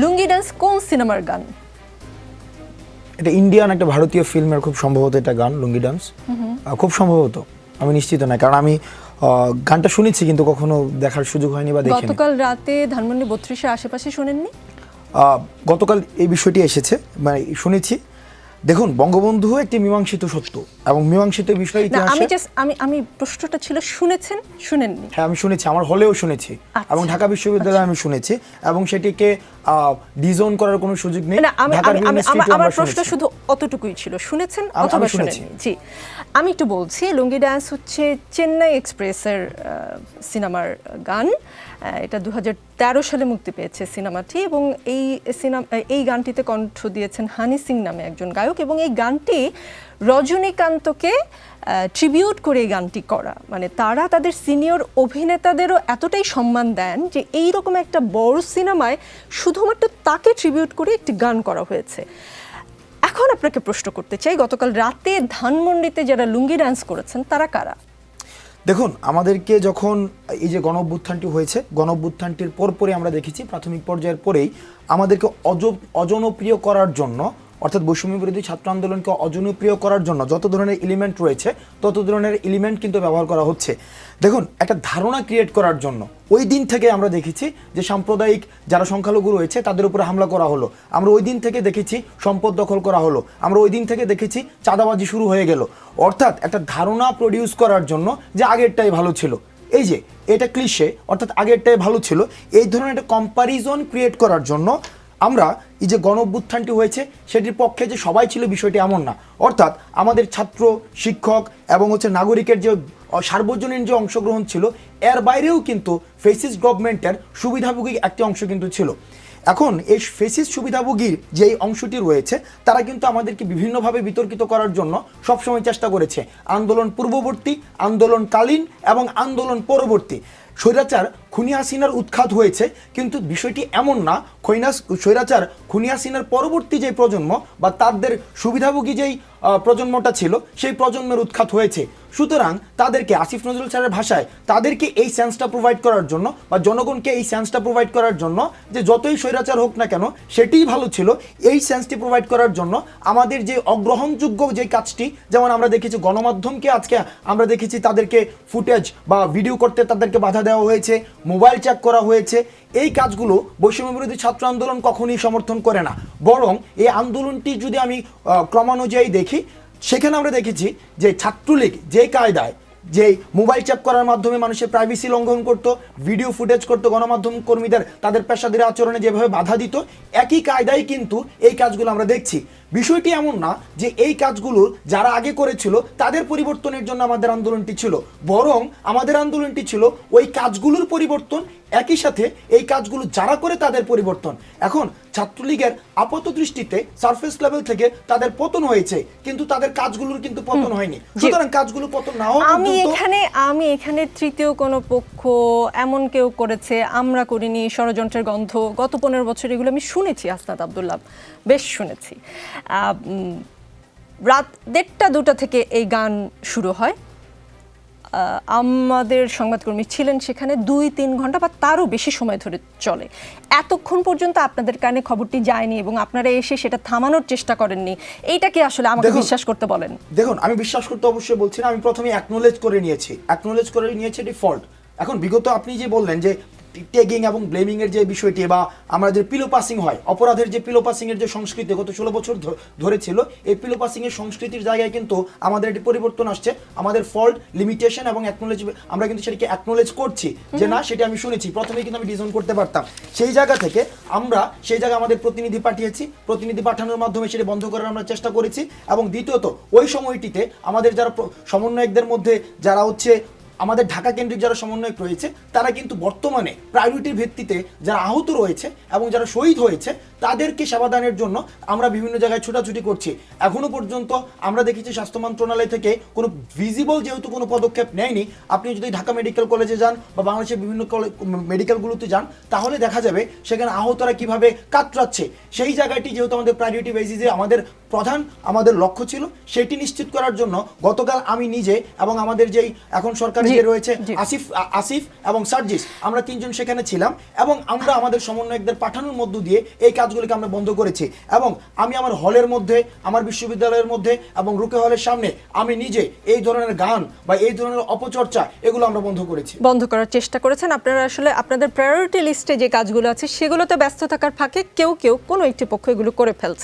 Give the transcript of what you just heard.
লুঙ্গি dance কোন সিনেমার গান? এটা ইন্ডিয়ান একটা ভারতীয় ফিল্মের খুব সম্ভবত এটা গান লুঙ্গি ডান্স। খুব সম্ভবত আমি নিশ্চিত নয় কারণ আমি গানটা শুনেছি কিন্তু কখনো দেখার সুযোগ হয়নি বা দেখিনি। গতকাল রাতে ধানমন্ডি বত্রিশের আশেপাশে শোনেননি? গতকাল এই বিষয়টি এসেছে মানে শুনেছি দেখুন বঙ্গবন্ধু একটি মীমাংসিত সত্য এবং মীমাংসিত বিষয় আমি জাস্ট আমি আমি প্রশ্নটা ছিল শুনেছেন? শুনেননি? হ্যাঁ আমি শুনেছি আমার হলেও শুনেছি। আচ্ছা। এবং ঢাকা বিশ্ববিদ্যালয়ে আমি শুনেছি এবং সেটিকে ডিজোন করার কোনো সুযোগ নেই। না আমি আমি আমি- আমার- প্রশ্ন শুধু অতটুকুই ছিল। শুনেছেন অথবা আমি শুনেছি। জি। আমি একটু বলছি লুঙ্গি ডান্স হচ্ছে চেন্নাই এক্সপ্রেসের সিনেমার গান। এটা দু হাজার তেরো সালে মুক্তি পেয়েছে সিনেমাটি এবং এই সিনেমা এই গানটিতে কণ্ঠ দিয়েছেন হানি সিং নামে একজন গায়ক। এবং এই গানটি রজনীকান্তকে ট্রিবিউট করে এই গানটি করা। মানে তারা তাদের সিনিয়র অভিনেতাদেরও এতটাই সম্মান দেন যে এই রকম একটা বড় সিনেমায় শুধুমাত্র তাকে ট্রিবিউট করে একটি গান করা হয়েছে। এখন আপনাকে প্রশ্ন করতে চাই, গতকাল রাতে ধানমন্ডিতে যারা লুঙ্গি ডান্স করেছেন, তারা কারা? দেখুন, আমাদেরকে যখন এই যে গণ হয়েছে গণ পরপরই আমরা দেখেছি, প্রাথমিক পর্যায়ের পরেই আমাদেরকে অজ, অজনপ্রিয় করার জন্য অর্থাৎ বৈষম্য বিরোধী ছাত্র আন্দোলনকে অজনপ্রিয় করার জন্য যত ধরনের এলিমেন্ট রয়েছে, তত ধরনের এলিমেন্ট কিন্তু ব্যবহার করা হচ্ছে। দেখুন, একটা ধারণা ক্রিয়েট করার জন্য ওই দিন থেকে আমরা দেখেছি যে সাম্প্রদায়িক যারা সংখ্যালঘু রয়েছে, তাদের উপরে হামলা করা হলো। আমরা ওই দিন থেকে দেখেছি সম্পদ দখল করা হলো। আমরা ওই দিন থেকে দেখেছি চাঁদাবাজি শুরু হয়ে গেল। অর্থাৎ একটা ধারণা প্রডিউস করার জন্য যে আগেরটাই ভালো ছিল। এই যে, এটা ক্লিশে অর্থাৎ আগেরটাই ভালো ছিল। এই ধরনের একটা কম্প্যারিজন ক্রিয়েট করার জন্য আমরা এই যে গণ অভ্যুত্থানটি হয়েছে, সেটির পক্ষে যে সবাই ছিল বিষয়টি এমন না। অর্থাৎ আমাদের ছাত্র, শিক্ষক এবং হচ্ছে নাগরিকের যে সার্বজনীন যে অংশগ্রহণ ছিল, এর বাইরেও কিন্তু ফেসিস গভর্নমেন্টের সুবিধাভোগী একটি অংশ কিন্তু ছিল। এখন এই ফেসিস সুবিধাভোগীর যে অংশটি রয়েছে, তারা কিন্তু আমাদেরকে বিভিন্নভাবে বিতর্কিত করার জন্য সবসময় চেষ্টা করেছে। আন্দোলন পূর্ববর্তী, আন্দোলনকালীন এবং আন্দোলন পরবর্তী। স্বৈরাচার খুনি হাসিনার উৎখাত হয়েছে, কিন্তু বিষয়টি এমন না। খৈনাস, স্বৈরাচার খুনি হাসিনার পরবর্তী যে প্রজন্ম বা তাদের সুবিধাভোগী যেই প্রজন্মটা ছিল, সেই প্রজন্মের উৎখাত হয়েছে। সুতরাং তাদেরকে আসিফ নজরুল স্যারের ভাষায় তাদেরকে এই সেন্সটা প্রোভাইড করার জন্য বা জনগণকে এই সেন্সটা প্রোভাইড করার জন্য যে যতই স্বৈরাচার হোক না কেন, সেটিই ভালো ছিল। এই সেন্সটি প্রোভাইড করার জন্য আমাদের যে অগ্রহণযোগ্য যে কাজটি, যেমন আমরা দেখেছি গণমাধ্যমকে আজকে আমরা দেখেছি তাদেরকে ফুটেজ বা ভিডিও করতে তাদেরকে বাধা দেওয়া হয়েছে। মোবাইল চেক করা হয়েছে। এই কাজগুলো বৈষম্য বিরোধী ছাত্র আন্দোলন কখনোই সমর্থন করে না। বরং এই আন্দোলনটি যদি আমি ক্রমানুযায়ী দেখি, সেখানে আমরা দেখেছি যে ছাত্রলীগ যে কায়দায় যে মোবাইল চ্যাপ করার মাধ্যমে মানুষের প্রাইভেসি লঙ্ঘন করতো ভিডিও ফুটেজ করতো, গণমাধ্যম কর্মীদের, তাদের পেশাদারি আচরণে যেভাবে বাধা দিত, একই কায়দায় কিন্তু এই কাজগুলো আমরা দেখছি। বিষয়টি এমন না যে এই কাজগুলো যারা আগে করেছিল তাদের পরিবর্তনের জন্য আমাদের আন্দোলনটি ছিল। বরং আমাদের আন্দোলনটি ছিল ওই কাজগুলোর পরিবর্তন একই সাথে এই কাজগুলো যারা করে তাদের পরিবর্তন। এখন ছাত্রলীগের আপাত দৃষ্টিতে সারফেস লেভেল থেকে তাদের পতন হয়েছে কিন্তু তাদের কাজগুলোর কিন্তু পতন হয়নি। সুতরাং কাজগুলো পতন না আমি এখানে আমি এখানে তৃতীয় কোনো পক্ষ এমন কেউ করেছে আমরা করিনি ষড়যন্ত্রের গন্ধ গত পনেরো বছর এগুলো আমি শুনেছি আসনাদ আবদুল্লাহ বেশ শুনেছি। রাত দেড়টা দুটা থেকে এই গান শুরু হয়। আমাদের সংবাদকর্মী ছিলেন সেখানে দুই তিন ঘণ্টা বা তারও বেশি সময় ধরে চলে। এতক্ষণ পর্যন্ত আপনাদের কানে খবরটি যায়নি এবং আপনারা এসে সেটা থামানোর চেষ্টা করেননি। এইটাকে আসলে আমাকে বিশ্বাস করতে বলেন? দেখুন আমি বিশ্বাস করতে অবশ্যই বলছি না আমি প্রথমে অ্যাকনোলেজ করে নিয়েছি। অ্যাকনোলেজ করে নিয়েছি এটি ফল্ট এখন বিগত আপনি যে বললেন যে টেগিং এবং ব্লেমিং এর যে বিষয়টি বা আমরা যে পিলো পাসিং হয় অপরাধের যে পিলো পাসিং এর যে সংস্কৃতি গত ষোলো বছর ধরে ছিল এই পিলো পাসিং এর সংস্কৃতির জায়গায় কিন্তু আমাদের একটি পরিবর্তন আসছে। আমাদের ফল্ট লিমিটেশন এবং অ্যাকনোলেজ আমরা কিন্তু সেটাকে অ্যাকনোলেজ করছি যে না সেটা আমি শুনেছি। প্রথমে কিন্তু আমি ডিজন করতে পারতাম। সেই জায়গা থেকে আমরা সেই জায়গায় আমাদের প্রতিনিধি পাঠিয়েছি। প্রতিনিধি পাঠানোর মাধ্যমে সেটা বন্ধ করার আমরা চেষ্টা করেছি। এবং দ্বিতীয়ত ওই সময়টিতে আমাদের যারা সমন্বয়কদের মধ্যে যারা হচ্ছে আমাদের ঢাকা কেন্দ্রিক যারা সমন্বয়ক রয়েছে, তারা কিন্তু বর্তমানে প্রায়োরিটির ভিত্তিতে যারা আহত রয়েছে এবং যারা শহীদ হয়েছে, তাদেরকে সেবাদানের জন্য আমরা বিভিন্ন জায়গায় ছোটাছুটি করছি। এখনও পর্যন্ত আমরা দেখেছি স্বাস্থ্য মন্ত্রণালয় থেকে কোনো ভিজিবল যেহেতু কোনো পদক্ষেপ নেয়নি, আপনি যদি ঢাকা মেডিকেল কলেজে যান বা বাংলাদেশের বিভিন্ন মেডিকেলগুলোতে যান, তাহলে দেখা যাবে সেখানে আহতরা কীভাবে কাতরাচ্ছে। সেই জায়গাটি যেহেতু আমাদের প্রায়োরিটি বেসিসে আমাদের প্রধান, আমাদের লক্ষ্য ছিল, সেটি নিশ্চিত করার জন্য গতকাল আমি নিজে এবং আমাদের যেই এখন সরকারে জি, যে রয়েছে আসিফ আসিফ এবং সার্জিস। আমরা তিনজন সেখানে ছিলাম এবং আমরা আমাদের সমন্বয়কদের পাঠানোর মধ্য দিয়ে এই কাজগুলিকে আমরা বন্ধ করেছি। এবং আমি আমার হলের মধ্যে আমার বিশ্ববিদ্যালয়ের মধ্যে এবং রুকে হলের সামনে আমি নিজে এই ধরনের গান বা এই ধরনের অপচর্চা এগুলো আমরা বন্ধ করেছি। বন্ধ করার চেষ্টা করেছেন। আপনারা আসলে আপনাদের প্রায়োরিটি লিস্টে যে কাজগুলো আছে সেগুলোতে ব্যস্ত থাকার ফাঁকে কেউ কেউ কোনো একটি পক্ষ এগুলো করে ফেলছে।